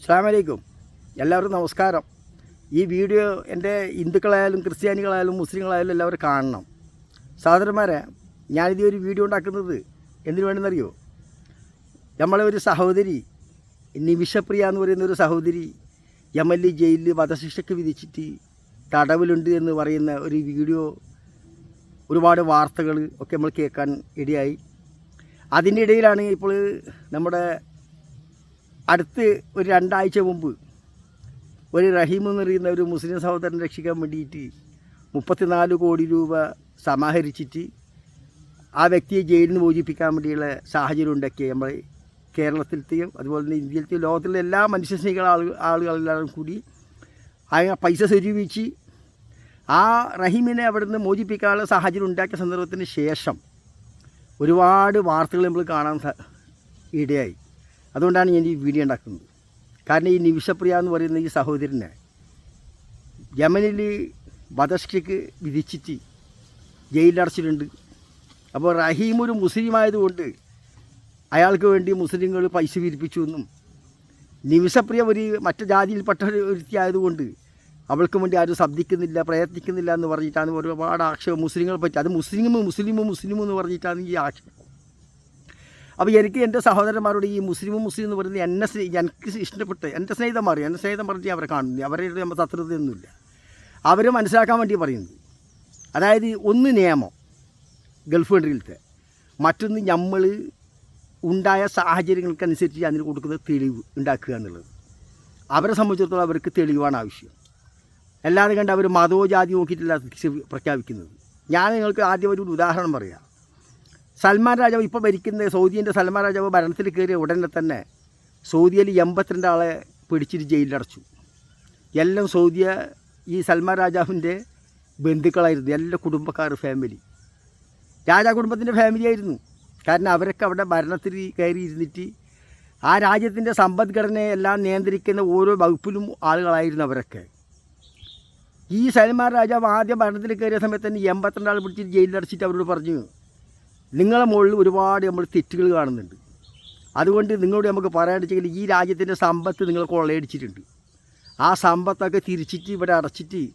അസ്സാമലൈക്കും എല്ലാവർക്കും നമസ്കാരം. ഈ വീഡിയോ എന്റെ ഹിന്ദുക്കളായാലും ക്രിസ്ത്യാനികളായാലും മുസ്ലിങ്ങളായാലും എല്ലാവരും കാണണം. സഹോദരന്മാരെ ഞാനിത് ഒരു വീഡിയോ ഉണ്ടാക്കുന്നത് എന്തിനു വേണമെന്നറിയോ നമ്മളെ ഒരു സഹോദരി നിമിഷപ്രിയ എന്ന് പറയുന്ന ഒരു സഹോദരി എം ജയിലിൽ വധശിക്ഷയ്ക്ക് വിധിച്ചിട്ട് തടവിലുണ്ട് എന്ന് പറയുന്ന ഒരു വീഡിയോ ഒരുപാട് വാർത്തകൾ ഒക്കെ നമ്മൾ കേൾക്കാൻ ഇടയായി. അതിന്റെ ഇടയിലാണ് ഇപ്പോൾ നമ്മുടെ അടുത്ത് ഒരു രണ്ടാഴ്ച മുമ്പ് ഒരു റഹീം എന്ന് പറയുന്ന ഒരു മുസ്ലിം സഹോദരൻ രക്ഷിക്കാൻ വേണ്ടിയിട്ട് മുപ്പത്തിനാല് കോടി രൂപ സമാഹരിച്ചിട്ട് ആ വ്യക്തിയെ ജയിലിൽ നിന്ന് മോചിപ്പിക്കാൻ വേണ്ടിയുള്ള സാഹചര്യം ഉണ്ടാക്കി നമ്മൾ കേരളത്തിലത്തെയും അതുപോലെ തന്നെ ഇന്ത്യയിലത്തെയും ലോകത്തിലെ എല്ലാ മനുഷ്യസ്നേഹികൾ ആളുകൾ ആളുകളെല്ലാം കൂടി ആ പൈസ സ്വരൂപിച്ച് ആ റഹീമിനെ അവിടെ നിന്ന് മോചിപ്പിക്കാനുള്ള സാഹചര്യം ഉണ്ടാക്കിയ സന്ദർഭത്തിന് ശേഷം ഒരുപാട് വാർത്തകൾ നമ്മൾ കാണാൻ ഇടയായി. അതുകൊണ്ടാണ് ഞാൻ ഈ വീഡിയോ ഉണ്ടാക്കുന്നത്. കാരണം ഈ നിമിഷപ്രിയ എന്ന് പറയുന്ന ഈ സഹോദരനെ യമനിൽ വധശിക്ഷയ്ക്ക് വിധിച്ചിട്ട് ജയിലിലടച്ചിട്ടുണ്ട്. അപ്പോൾ റഹീം ഒരു മുസ്ലിം ആയതുകൊണ്ട് അയാൾക്ക് വേണ്ടി മുസ്ലിങ്ങൾ പൈസ പിരിപ്പിച്ചു എന്നും നിമിഷപ്രിയ ഒരു മറ്റു ജാതിയിൽപ്പെട്ട ഒരു വ്യക്തി ആയതുകൊണ്ട് അവൾക്ക് വേണ്ടി ആരും ശബ്ദിക്കുന്നില്ല പ്രയത്നിക്കുന്നില്ല എന്ന് പറഞ്ഞിട്ടാണ് ഒരുപാട് ആക്ഷേപം മുസ്ലിങ്ങളെ പറ്റി. അത് മുസ്ലിം മുസ്ലിം മുസ്ലിം എന്ന് പറഞ്ഞിട്ടാണ് ഈ ആക്ഷേപം. അപ്പോൾ എനിക്ക് എന്റെ സഹോദരന്മാരോട് ഈ മുസ്ലിം മുസ്ലിം എന്ന് പറയുന്നത് എന്നെ എനിക്ക് ഇഷ്ടപ്പെട്ട് എന്റെ സ്നേഹിതന്മാർ എന്റെ സ്നേഹിതം പറഞ്ഞിട്ട് അവരെ കാണുന്നു അവരുടെ നമ്മൾ ശത്രുതയൊന്നുമില്ല. അവർ മനസ്സിലാക്കാൻ വേണ്ടി പറയുന്നത് അതായത് ഒന്ന് നിയമം ഗൾഫ് കൺട്രിയിലത്തെ. മറ്റൊന്ന് നമ്മൾ ഉണ്ടായ സാഹചര്യങ്ങൾക്കനുസരിച്ച് അതിന് കൊടുക്കുന്ന തെളിവ് ഉണ്ടാക്കുക എന്നുള്ളത്. അവരെ സംബന്ധിച്ചിടത്തോളം അവർക്ക് തെളിവാണ് ആവശ്യം. അല്ലാതെ കണ്ട് അവർ മതമോ ജാതി നോക്കിയിട്ടില്ല പ്രഖ്യാപിക്കുന്നത്. ഞാൻ നിങ്ങൾക്ക് ആദ്യം ഒരു ഉദാഹരണം പറയാം. സൽമാൻ രാജാവ് ഇപ്പോൾ ഭരിക്കുന്ന സൗദിന്റെ സൽമാൻ രാജാവ് ഭരണത്തിൽ കയറിയ ഉടനെ തന്നെ സൗദിയിൽ എൺപത്തിരണ്ട് ആളെ പിടിച്ചിട്ട് ജയിലിലടച്ചു. എല്ലാം സൗദിയ ഈ സൽമാൻ രാജാവിന്റെ ബന്ധുക്കളായിരുന്നു എല്ലാ കുടുംബക്കാർ ഫാമിലി രാജാ കുടുംബത്തിന്റെ ഫാമിലി ആയിരുന്നു. കാരണം അവരൊക്കെ അവിടെ ഭരണത്തിൽ കയറി ഇരുന്നിട്ട് ആ രാജ്യത്തിന്റെ സമ്പദ്ഘടനയെ എല്ലാം നിയന്ത്രിക്കുന്ന ഓരോ വകുപ്പിലും ആളുകളായിരുന്നു അവരൊക്കെ. ഈ സൽമാൻ രാജാവ് ആദ്യം ഭരണത്തിൽ കയറിയ സമയത്ത് തന്നെ എൺപത്തിരണ്ട് ആൾ പിടിച്ചിട്ട് ജയിലിലടച്ചിട്ട് അവരോട് പറഞ്ഞു നിങ്ങളെ മുകളിൽ ഒരുപാട് നമ്മൾ തെറ്റുകൾ കാണുന്നുണ്ട്. അതുകൊണ്ട് നിങ്ങളോട് നമുക്ക് പറയാണ്ടെങ്കിൽ ഈ രാജ്യത്തിന്റെ സമ്പത്ത് നിങ്ങൾ കൊള്ളയടിച്ചിട്ടുണ്ട്. ആ സമ്പത്തൊക്കെ തിരിച്ചിട്ട് ഇവിടെ അടച്ചിട്ട്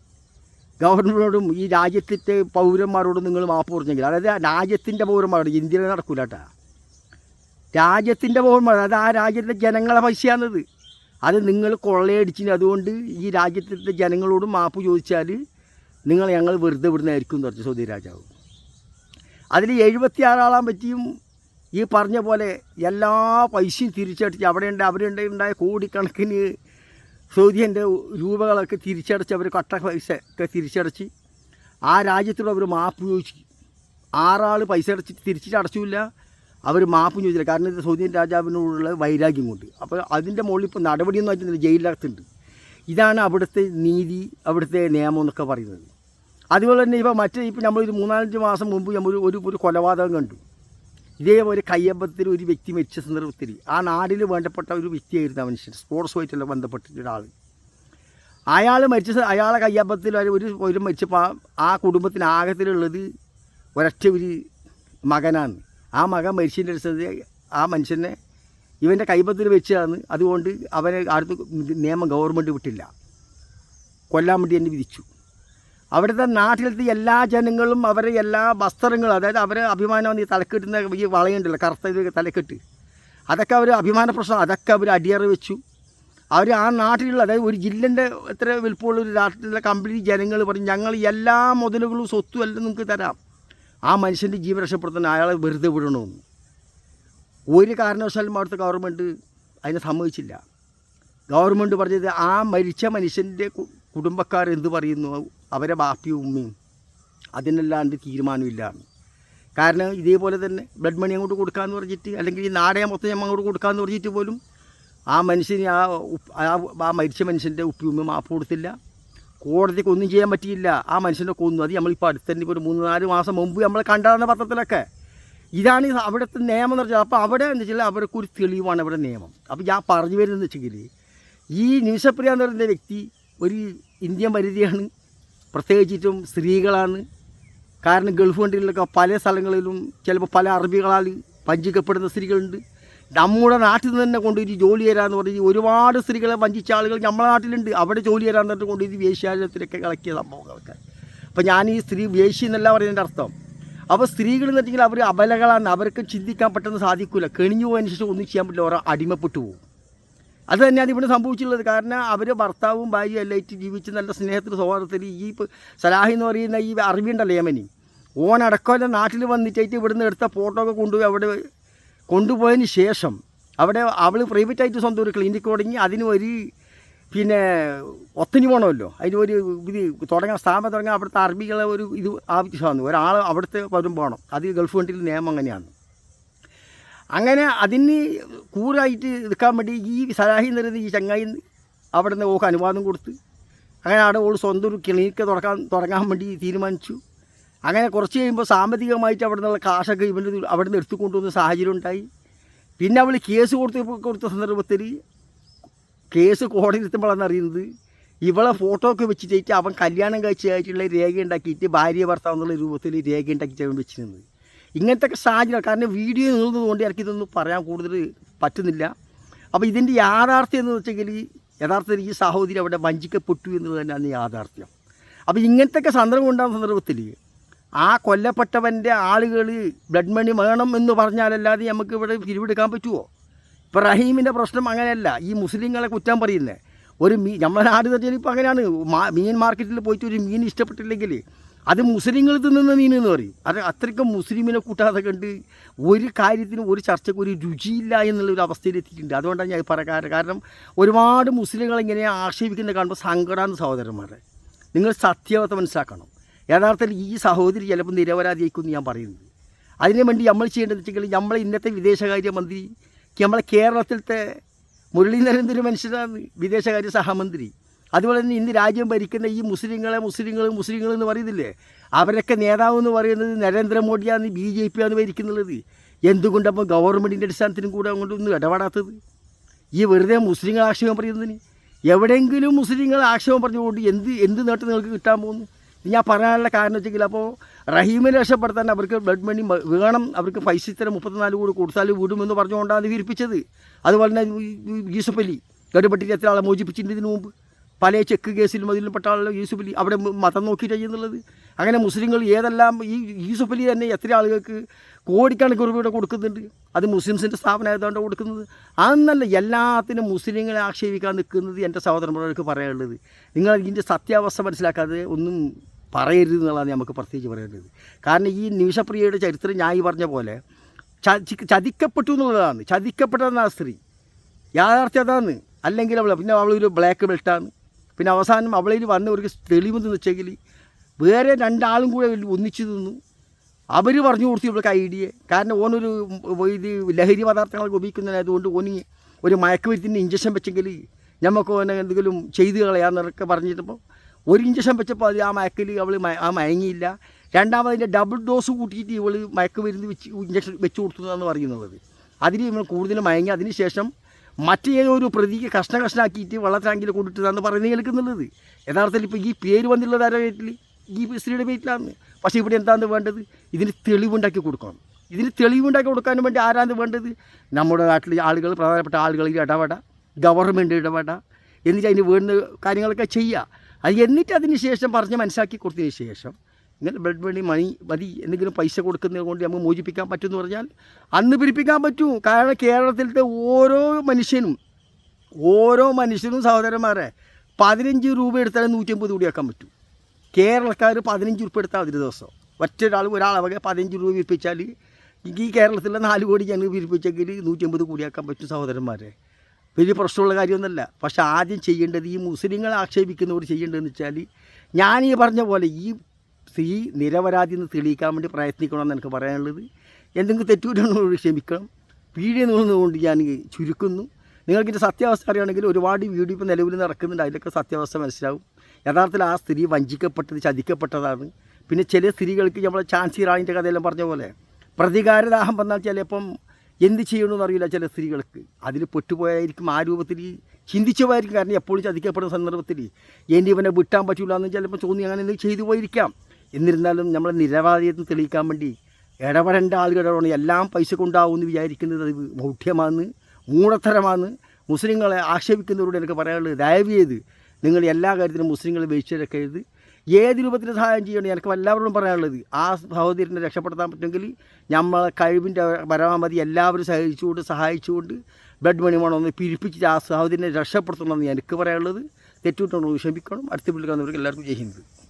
ഗവർണറോടും ഈ രാജ്യത്തിന്റെ പൗരന്മാരോടും നിങ്ങൾ മാപ്പ് പറഞ്ഞെങ്കിൽ അതായത് രാജ്യത്തിന്റെ പൗരന്മാരോട് ഇന്ത്യയിൽ നടക്കൂല കേട്ടാ. രാജ്യത്തിന്റെ പൗരന്മാർ അതായത് ആ രാജ്യത്തിലെ ജനങ്ങളെ പൈസയാണത്. അത് നിങ്ങൾ കൊള്ളയടിച്ചിന് അതുകൊണ്ട് ഈ രാജ്യത്തിന്റെ ജനങ്ങളോട് മാപ്പ് ചോദിച്ചാൽ നിങ്ങൾ ഞങ്ങൾ വെറുതെ വിടുന്നതായിരിക്കും എന്ന് പറഞ്ഞു സൗദി രാജാവ്. അതിൽ എഴുപത്തി ആറാളാൻ പറ്റിയും ഈ പറഞ്ഞ പോലെ എല്ലാ പൈസയും തിരിച്ചടിച്ച് അവിടെ ഉണ്ട് അവിടെ ഉണ്ട് ഉണ്ടായ കോടിക്കണക്കിന് സൗദിയന്റെ രൂപകളൊക്കെ തിരിച്ചടച്ച് അവർ കട്ട പൈസ ഒക്കെ തിരിച്ചടച്ച് ആ രാജ്യത്തോട് അവർ മാപ്പ് ചോദിച്ചു. ആറാൾ പൈസ അടച്ചിട്ട് തിരിച്ചിട്ട് അടച്ചില്ല. അവർ മാപ്പ് ചോദിച്ചില്ല. കാരണം ഇത് സൗദിയൻ രാജാവിനോടുള്ള വൈരാഗ്യം കൊണ്ട്. അപ്പോൾ അതിന്റെ മുകളിൽ ഇപ്പോൾ നടപടിയൊന്നും ആയിട്ടില്ല ജയിലിനകത്തുണ്ട്. ഇതാണ് അവിടുത്തെ നീതി അവിടുത്തെ നിയമം എന്നൊക്കെ പറയുന്നത്. അതുപോലെ തന്നെ ഇപ്പോൾ മറ്റേ ഇപ്പോൾ നമ്മളൊരു മൂന്നാലഞ്ച് മാസം മുമ്പ് നമ്മൾ ഒരു ഒരു കൊലപാതകം കണ്ടു. ഇതേപോലെ കയ്യബദ്ധത്തിൽ ഒരു വ്യക്തി മരിച്ച സന്ദർഭത്തിൽ ആ നാടിന് വേണ്ടപ്പെട്ട ഒരു വ്യക്തിയായിരുന്നു ആ മനുഷ്യൻ. സ്പോർട്സുമായിട്ടുള്ള ബന്ധപ്പെട്ടിട്ട് ഒരാൾ. അയാൾ മരിച്ച അയാളെ കയ്യബദ്ധത്തിൽ ഒരു ഒരു മരിച്ചപ്പോൾ ആ- ആ കുടുംബത്തിന് ആകത്തിലുള്ളത് ഒരൊറ്റ ഒരു മകനാണ്. ആ മകൻ മരിച്ചതിന്റെ അടുത്തത് ആ മനുഷ്യനെ ഇവന്റെ കൈപത്തിൽ വെച്ചതാണ്. അതുകൊണ്ട് അവനെ അടുത്ത് നിയമം ഗവൺമെന്റ് വിട്ടില്ല. കൊല്ലാൻ വേണ്ടി എന്നെ വിധിച്ചു. അവിടുത്തെ നാട്ടിലത്തെ എല്ലാ ജനങ്ങളും അവരെ എല്ലാ വസ്ത്രങ്ങളും അതായത് അവരെ അഭിമാനം ഈ തലക്കെട്ടുന്ന ഈ വളയുണ്ടല്ലോ കറുത്ത ഇത് തലക്കെട്ട്. അതൊക്കെ അവർ അഭിമാന പ്രശ്നം അതൊക്കെ അവർ അടിയറ വെച്ചു. അവർ ആ നാട്ടിലുള്ള അതായത് ഒരു ജില്ലന്റെ എത്ര വലുപ്പമുള്ള ഒരു നാട്ടിലുള്ള കമ്പനി ജനങ്ങൾ പറഞ്ഞു ഞങ്ങൾ എല്ലാ മുതലുകളും സ്വത്തും എല്ലാം നിങ്ങൾക്ക് തരാം. ആ മനുഷ്യന്റെ ജീവൻ രക്ഷപ്പെടുത്താൻ അയാളെ വെറുതെ വിടണമെന്ന് ഒരു കാരണവശാലും അവിടുത്തെ ഗവൺമെന്റ് അതിനെ സമ്മതിച്ചില്ല. ഗവൺമെന്റ് പറഞ്ഞത് ആ മരിച്ച മനുഷ്യന്റെ കുടുംബക്കാർ എന്ത് പറയുന്നു? അവരെ ബാപ്പിയും ഉമ്മയും. അതിനല്ലാണ്ട് തീരുമാനമില്ല. കാരണം ഇതേപോലെ തന്നെ ബ്ലഡ് മണി അങ്ങോട്ട് കൊടുക്കാമെന്ന് പറഞ്ഞിട്ട് അല്ലെങ്കിൽ ഈ നാടകം മൊത്തം ഞമ്മ അങ്ങോട്ട് കൊടുക്കാമെന്ന് പറഞ്ഞിട്ട് പോലും ആ മനുഷ്യന് ആ ആ മരിച്ച മനുഷ്യന്റെ ഉപ്പി ഉമ്മ മാപ്പ് കൊടുത്തില്ല. കോടതിക്ക് ഒന്നും ചെയ്യാൻ പറ്റിയില്ല. ആ മനുഷ്യനെ കൊന്നു. അത് നമ്മളിപ്പോൾ അടുത്ത് തന്നെ ഇപ്പോൾ ഒരു മൂന്ന് നാല് മാസം മുമ്പ് നമ്മൾ കണ്ടതാണ് പത്രത്തിലൊക്കെ. ഇതാണ് അവിടുത്തെ നിയമം എന്ന് വെച്ചാൽ അപ്പോൾ അവിടെ എന്ന് വെച്ചാൽ അവർക്ക് ഒരു തെളിവാണ് അവിടെ നിയമം. അപ്പോൾ ഞാൻ പറഞ്ഞു വരുന്നത് വെച്ചെങ്കിൽ ഈ നിമിഷപ്രിയ എന്ന് പറയുന്ന വ്യക്തി ഒരു ഇന്ത്യൻ പരിധിയാണ് പ്രത്യേകിച്ചിട്ടും സ്ത്രീകളാണ്. കാരണം ഗൾഫ് കൺട്രികളിലൊക്കെ പല സ്ഥലങ്ങളിലും ചിലപ്പോൾ പല അറബികളാൽ വഞ്ചിക്കപ്പെടുന്ന സ്ത്രീകളുണ്ട്. നമ്മുടെ നാട്ടിൽ നിന്ന് തന്നെ കൊണ്ടുപോയി ജോലി തരാമെന്ന് പറഞ്ഞ് ഒരുപാട് സ്ത്രീകളെ വഞ്ചിച്ച ആളുകൾ നമ്മുടെ നാട്ടിലുണ്ട്. അവിടെ ജോലി തരാമെന്ന് പറഞ്ഞിട്ട് കൊണ്ടുപോയി വേശ്യാലയത്തിലൊക്കെ കളക്കിയ സംഭവങ്ങളൊക്കെ. അപ്പോൾ ഞാൻ ഈ സ്ത്രീ വേശ്യ എന്നല്ല പറയുന്നതിന്റെ അർത്ഥം. അപ്പോൾ സ്ത്രീകൾ എന്ന് വെച്ചെങ്കിൽ അവർ അബലകളാണ്. അവർക്ക് ചിന്തിക്കാൻ പെട്ടെന്ന് സാധിക്കില്ല കെണിഞ്ഞു പോയതിന് ശേഷം ഒന്നും ചെയ്യാൻ പറ്റില്ല. ഓരോ അടിമപ്പെട്ടു പോകും അത് തന്നെയാണ് ഇവിടെ സംഭവിച്ചിട്ടുള്ളത്. കാരണം അവർ ഭർത്താവും ഭാര്യയും എല്ലായിട്ട് ജീവിച്ച് നല്ല സ്നേഹത്തിൽ സൗഹാർദ്ദത്തിൽ ഈ സലാഹി എന്ന് പറയുന്ന ഈ അറിവുണ്ടല്ലോ യമനി. ഓനടക്കം നാട്ടിൽ വന്നിട്ടായിട്ട് ഇവിടുന്ന് എടുത്ത ഫോട്ടോ ഒക്കെ കൊണ്ടുപോയി അവിടെ കൊണ്ടുപോയതിന് ശേഷം അവിടെ അവൾ പ്രൈവറ്റായിട്ട് സ്വന്തം ഒരു ക്ലിനിക്ക് തുടങ്ങി. അതിന് ഒരു പിന്നെ ഒത്തിനി പോകണമല്ലോ അതിന് ഒരു ഇത് തുടങ്ങാൻ സ്ഥാപനം തുടങ്ങാൻ അവിടുത്തെ അറബികളെ ഒരു ഇത് ആവശ്യമാണ്. ഒരാൾ അവിടുത്തെ പോകണം അത് ഗൾഫ് കൺട്രിയിൽ നിയമം അങ്ങനെയാണ്. അങ്ങനെ അതിന് കൂറായിട്ട് നിൽക്കാൻ വേണ്ടി ഈ സലാഹി എന്ന് ഈ ചങ്ങായി അവിടെ നിന്ന് ഓക്ക് അനുവാദം കൊടുത്ത് അങ്ങനെ അവിടെ ഓൾ സ്വന്തം ഒരു ക്ലിനിക്ക് തുടക്കാൻ തുടങ്ങാൻ വേണ്ടി തീരുമാനിച്ചു. അങ്ങനെ കുറച്ച് കഴിയുമ്പോൾ സാമ്പത്തികമായിട്ട് അവിടെ നിന്നുള്ള കാശൊക്കെ ഇവന്റെ അവിടെ നിന്ന് എടുത്തു കൊണ്ടുവന്ന സാഹചര്യം ഉണ്ടായി. പിന്നെ അവൾ കേസ് കൊടുത്ത് കൊടുത്ത സന്ദർഭത്തിൽ കേസ് കോടതി എത്തുമ്പോഴാണ് അറിയുന്നത് ഇവളെ ഫോട്ടോ ഒക്കെ വെച്ചിട്ട് അവൻ കല്യാണം കഴിച്ചതായിട്ടുള്ള രേഖ ഉണ്ടാക്കിയിട്ട് ഭാര്യ ഭർത്താവ് എന്നുള്ള രൂപത്തിൽ രേഖ ഉണ്ടാക്കിയിട്ട് അവൻ വെച്ചിരുന്നത്. ഇങ്ങനത്തെ സാഹചര്യം കാരണം വീഡിയോ നിന്നതുകൊണ്ട് എനിക്കിതൊന്നും പറയാൻ കൂടുതൽ പറ്റുന്നില്ല. അപ്പോൾ ഇതിന്റെ യാഥാർത്ഥ്യം എന്ന് വെച്ചെങ്കിൽ യഥാർത്ഥത്തിൽ ഈ സഹോദരി അവിടെ വഞ്ചിക്കപ്പെട്ടു എന്നുള്ളത് തന്നെയാണ് യാഥാർത്ഥ്യം. അപ്പോൾ ഇങ്ങനത്തെ ഒക്കെ സന്ദർഭം ഉണ്ടാകുന്ന സന്ദർഭത്തിൽ ആ കൊല്ലപ്പെട്ടവന്റെ ആളുകൾ ബ്ലഡ് മണി വേണം എന്ന് പറഞ്ഞാലല്ലാതെ നമുക്ക് ഇവിടെ പിരിവെടുക്കാൻ പറ്റുമോ? ഇപ്പോൾ റഹീമിന്റെ പ്രശ്നം അങ്ങനെയല്ല. ഈ മുസ്ലിങ്ങളെ കുറ്റം പറയുന്നത്. ഒരു മീൻ നമ്മളെ നാട് തന്നെ ഇപ്പോൾ അങ്ങനെയാണ് മീൻ മാർക്കറ്റിൽ പോയിട്ട് ഒരു മീൻ ഇഷ്ടപ്പെട്ടില്ലെങ്കിൽ അത് മുസ്ലിങ്ങൾ തിന്നുന്ന മീൻ എന്ന് പറയും. അത് അത്രയ്ക്കും മുസ്ലിമിനെ കൂട്ടാതെ കണ്ട് ഒരു കാര്യത്തിനും ഒരു ചർച്ചയ്ക്ക് ഒരു രുചിയില്ല എന്നുള്ളൊരു അവസ്ഥയിൽ എത്തിയിട്ടുണ്ട്. അതുകൊണ്ടാണ് ഞാൻ പറയാറ് കാരണം ഒരുപാട് മുസ്ലിങ്ങൾ ഇങ്ങനെ ആക്ഷേപിക്കുന്നത് കാണുമ്പോൾ സങ്കടമാണ് സഹോദരന്മാരെ. നിങ്ങൾ സത്യവത മനസ്സിലാക്കണം. യഥാർത്ഥത്തിൽ ഈ സഹോദരി ചിലപ്പോൾ നിരപരാധിയായിരിക്കും ഞാൻ പറയുന്നത് അതിനു വേണ്ടി നമ്മൾ ചെയ്യേണ്ടത് വെച്ചെങ്കിൽ നമ്മളെ ഇന്നത്തെ വിദേശകാര്യമന്ത്രി നമ്മളെ കേരളത്തിലത്തെ മുരളീധരൻ ഒരു മനുഷ്യനാണ് വിദേശകാര്യ സഹമന്ത്രി. അതുപോലെ തന്നെ ഇന്ന് രാജ്യം ഭരിക്കുന്ന ഈ മുസ്ലിങ്ങളെ മുസ്ലിങ്ങൾ മുസ്ലിങ്ങൾ എന്ന് പറയുന്നില്ലേ? അവരൊക്കെ നേതാവ് എന്ന് പറയുന്നത് നരേന്ദ്രമോദിയാണ് ബി ജെ പി ആണ് ഭരിക്കുന്നുള്ളത് എന്തുകൊണ്ടപ്പോൾ ഗവൺമെന്റിന്റെ അടിസ്ഥാനത്തിനും കൂടെ അങ്ങോട്ട് അങ്ങോട്ടൊന്നും ഇടപെടാത്തത്? ഈ വെറുതെ മുസ്ലിങ്ങൾ ആക്ഷേപം പറയുന്നതിന്? എവിടെയെങ്കിലും മുസ്ലിങ്ങൾ ആക്ഷേപം പറഞ്ഞുകൊണ്ട് എന്ത് എന്ത് നേട്ടം നിങ്ങൾക്ക് കിട്ടാൻ പോകുന്നു? ഞാൻ പറയാനുള്ള കാരണം വെച്ചെങ്കിൽ അപ്പോൾ റഹീമിനെ രക്ഷപ്പെടുത്താൻ അവർക്ക് ബ്ലഡ് മണി വേണം. അവർക്ക് പൈസ ഇത്ര മുപ്പത്തിനാല് കൂടി കൊടുത്താൽ വിടുമെന്ന് പറഞ്ഞുകൊണ്ടാണ് വിരിപ്പിച്ചത് അതുപോലെ തന്നെ യൂസഫ് അലി എത്ര ആളെ മോചിപ്പിച്ചിട്ടുണ്ട് ഇതിനു മുമ്പ്? പല ചെക്ക് കേസിലും അതിലും പെട്ട യൂസുഫ് അലി അവിടെ മതം നോക്കിയിട്ടാണ് ചെയ്യുന്നുള്ളത്. അങ്ങനെ മുസ്ലിങ്ങൾ ഏതെല്ലാം ഈ യൂസുഫ് അലി തന്നെ എത്ര ആളുകൾക്ക് കോടിക്കണക്കിന് രൂപയുടെ കൊടുക്കുന്നുണ്ട്. അത് മുസ്ലിംസിന്റെ സ്ഥാപനമായതുകൊണ്ട് കൊടുക്കുന്നത്. അന്നല്ല എല്ലാത്തിനും മുസ്ലിങ്ങളെ ആക്ഷേപിക്കാൻ നിൽക്കുന്നത് എന്റെ സഹോദരന്മാർക്ക് പറയാനുള്ളത്. നിങ്ങൾ ഇതിന്റെ സത്യാവസ്ഥ മനസ്സിലാക്കാതെ ഒന്നും പറയരുത് എന്നുള്ളതാണ് നമുക്ക് പ്രത്യേകിച്ച് പറയേണ്ടത്. കാരണം ഈ നിമിഷപ്രിയയുടെ ചരിത്രം ഞാൻ ഈ പറഞ്ഞ പോലെ ചതി ചതിക്കപ്പെട്ടു എന്നുള്ളതാണ്. ചതിക്കപ്പെട്ടതെന്ന് ആ സ്ത്രീ. യാഥാർത്ഥ്യം അല്ലെങ്കിൽ അവൾ പിന്നെ അവളൊരു ബ്ലാക്ക് ബെൽറ്റാണ്. പിന്നെ അവസാനം അവളിൽ വന്ന ഒരു തെളിവെന്ന് വെച്ചെങ്കിൽ വേറെ രണ്ടാളും കൂടെ ഒന്നിച്ചു നിന്നു. അവർ പറഞ്ഞു കൊടുത്തു ഇവൾക്ക് ഐഡിയ. കാരണം ഓനൊരു ഇത് ലഹരി പദാർത്ഥങ്ങളൊക്കെ ഉപയോഗിക്കുന്നതിനായതുകൊണ്ട് ഓന് ഒരു മയക്കുമരുത്തിന്റെ ഇഞ്ചക്ഷൻ വെച്ചെങ്കിൽ നമുക്ക് ഓനെ എന്തെങ്കിലും ചെയ്ത് കളയാന്നൊക്കെ പറഞ്ഞിട്ടപ്പോൾ ഒരു ഇഞ്ചക്ഷൻ വെച്ചപ്പോൾ അത് ആ മയക്കിൽ അവൾ ആ മയങ്ങിയില്ല. രണ്ടാമത് അതിന്റെ ഡബിൾ ഡോസ് കൂട്ടിയിട്ട് ഇവൾ മയക്കുമരുന്ന് വെച്ച് ഇഞ്ചക്ഷൻ വെച്ച് കൊടുത്തതെന്ന് പറയുന്നത്. അതിന് ഇവൾ കൂടുതൽ മയങ്ങി. അതിന് ശേഷം മറ്റേതോ ഒരു പ്രതിക്ക് കഷ്ണ കഷ്ണാക്കിയിട്ട് വെള്ള ടാങ്കിൽ കൊണ്ടിട്ടതാന്ന് പറയുന്നത് കേൾക്കുന്നുള്ളത്. യഥാർത്ഥത്തിൽ ഇപ്പോൾ ഈ പേര് വന്നിട്ടുള്ളത് ആരോ വീട്ടിൽ ഈ സ്ത്രീയുടെ വീട്ടിലാണ് പക്ഷേ ഇവിടെ എന്താണ് വേണ്ടത്? ഇതിന് തെളിവുണ്ടാക്കി കൊടുക്കണം. ഇതിന് തെളിവുണ്ടാക്കി കൊടുക്കാൻ വേണ്ടി ആരാണ് വേണ്ടത്? നമ്മുടെ നാട്ടിലെ ആളുകൾ പ്രധാനപ്പെട്ട ആളുകളിൽ ഇടപെട ഗവൺമെന്റ് ഇടപെട എന്നിട്ട് അതിന് വേണ്ട കാര്യങ്ങളൊക്കെ ചെയ്യുക അത് എന്നിട്ട് അതിന് ശേഷം പറഞ്ഞ് മനസ്സിലാക്കി കൊടുത്തതിന് ശേഷം ഇങ്ങനെ ബ്ലഡ് മണി മണി മതി എന്തെങ്കിലും പൈസ കൊടുക്കുന്നത് കൊണ്ട് നമുക്ക് മോചിപ്പിക്കാൻ പറ്റുമെന്ന് പറഞ്ഞാൽ അന്ന് പിരിപ്പിക്കാൻ പറ്റും. കാരണം കേരളത്തിലത്തെ ഓരോ മനുഷ്യനും ഓരോ മനുഷ്യനും സഹോദരന്മാരെ പതിനഞ്ച് രൂപ എടുത്താൽ നൂറ്റമ്പത് കൂടിയാക്കാൻ പറ്റും. കേരളക്കാർ പതിനഞ്ച് രൂപ എടുത്താൽ അതിന് ദിവസം. ഒറ്റൊരാൾ ഒരാളവകെ പതിനഞ്ച് രൂപ വിരിപ്പിച്ചാൽ ഈ കേരളത്തിലെ നാല് കോടി ജനങ്ങൾ വിരിപ്പിച്ചെങ്കിൽ നൂറ്റമ്പത് കൂടിയാക്കാൻ പറ്റും സഹോദരന്മാരെ. വലിയ പ്രശ്നമുള്ള കാര്യമൊന്നുമല്ല. പക്ഷേ ആദ്യം ചെയ്യേണ്ടത് ഈ മുസ്ലിങ്ങളെ ആക്ഷേപിക്കുന്നവർ ചെയ്യേണ്ടതെന്ന് വെച്ചാൽ ഞാൻ ഈ പറഞ്ഞ പോലെ ഈ സ്ത്രീ നിരപരാധി എന്ന് തെളിയിക്കാൻ വേണ്ടി പ്രയത്നിക്കണമെന്ന് എനിക്ക് പറയാനുള്ളത്. എന്തെങ്കിലും തെറ്റുകുറ്റങ്ങളോട് ക്ഷമിക്കണം. പീഡിയ നിന്നുകൊണ്ട് ഞാൻ ചുരുക്കുന്നു. നിങ്ങൾക്ക് ഇതിന്റെ സത്യാവസ്ഥ അറിയുകയാണെങ്കിൽ ഒരുപാട് വീഡിയോ ഇപ്പോൾ നിലവിൽ നടക്കുന്നുണ്ട്. അതിലൊക്കെ സത്യാവസ്ഥ മനസ്സിലാവും. യഥാർത്ഥത്തിൽ ആ സ്ത്രീ വഞ്ചിക്കപ്പെട്ടത് ചതിക്കപ്പെട്ടതാണ്. പിന്നെ ചില സ്ത്രീകൾക്ക് നമ്മളെ ചാൻസി റാണിന്റെ കഥയെല്ലാം പറഞ്ഞ പോലെ പ്രതികാരദാഹം വന്നാൽ ചിലപ്പം എന്ത് ചെയ്യണമെന്ന് അറിയില്ല ചില സ്ത്രീകൾക്ക്. അതിൽ പെട്ടുപോയായിരിക്കും ആ രൂപത്തിൽ ചിന്തിച്ചുപോയായിരിക്കും കാരണം എപ്പോഴും ചതിക്കപ്പെടുന്ന സന്ദർഭത്തിൽ എന്റെ ഇവനെ വിട്ടാൻ പറ്റില്ല എന്ന് ചിലപ്പോൾ തോന്നി അങ്ങനെ എന്തെങ്കിലും ചെയ്തു പോയിരിക്കാം. എന്നിരുന്നാലും നമ്മളെ നിരവാദിയെന്ന് തെളിയിക്കാൻ വേണ്ടി ഇടപെടേണ്ട ആളുകൾ ഇടപെടണം. എല്ലാം പൈസ കൊണ്ടാവുമെന്ന് വിചാരിക്കുന്നത് അത് മൗഢ്യമാണ് മൂഢത്തരമാണ് മുസ്ലിങ്ങളെ ആക്ഷേപിക്കുന്നവരോട് എനിക്ക് പറയാനുള്ളത് ദയവ് ചെയ്ത് നിങ്ങൾ എല്ലാ കാര്യത്തിലും മുസ്ലിങ്ങളെ ചെയ്ത് ഏത് രൂപത്തിൽ സഹായം ചെയ്യണം എനിക്ക് എല്ലാവരോടും പറയാനുള്ളത് ആ സഹോദരനെ രക്ഷപ്പെടുത്താൻ പറ്റുമെങ്കിൽ നമ്മളെ കഴിവിന്റെ പരമാവധി എല്ലാവരും സഹായിച്ചുകൊണ്ട് സഹായിച്ചുകൊണ്ട് ബ്ലഡ് മണി വേണമെന്ന് പിരിപ്പിച്ച് ആ സഹോദരനെ രക്ഷപ്പെടുത്തണമെന്ന് എനിക്ക് പറയാനുള്ളത്. തെറ്റുകൊണ്ടോ ക്ഷമിക്കണം. അടുത്ത വിളിക്കാവുന്നവർക്ക് എല്ലാവർക്കും ജയ് ഹിന്ദ്.